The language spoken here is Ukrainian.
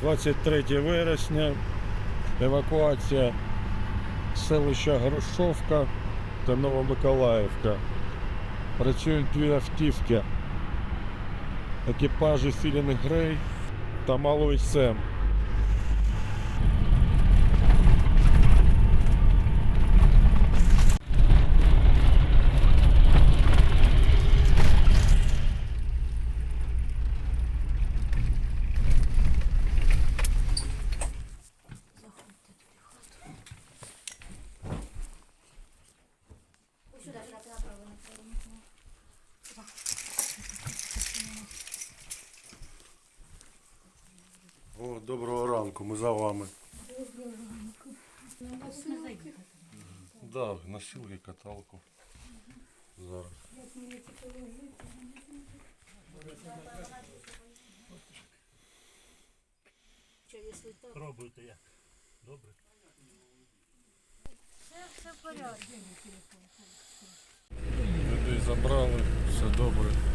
23 вересня. Евакуація селища Грушовка та Новомиколаївка. Працюють дві автівки. Екіпажі Філін Грей та Малович Сем. О, доброго ранку, ми за вами. Доброго ранку. Да, носилки, каталку. Зараз. Пробуйте як. Добре. Все в порядку. Забрали, все добре.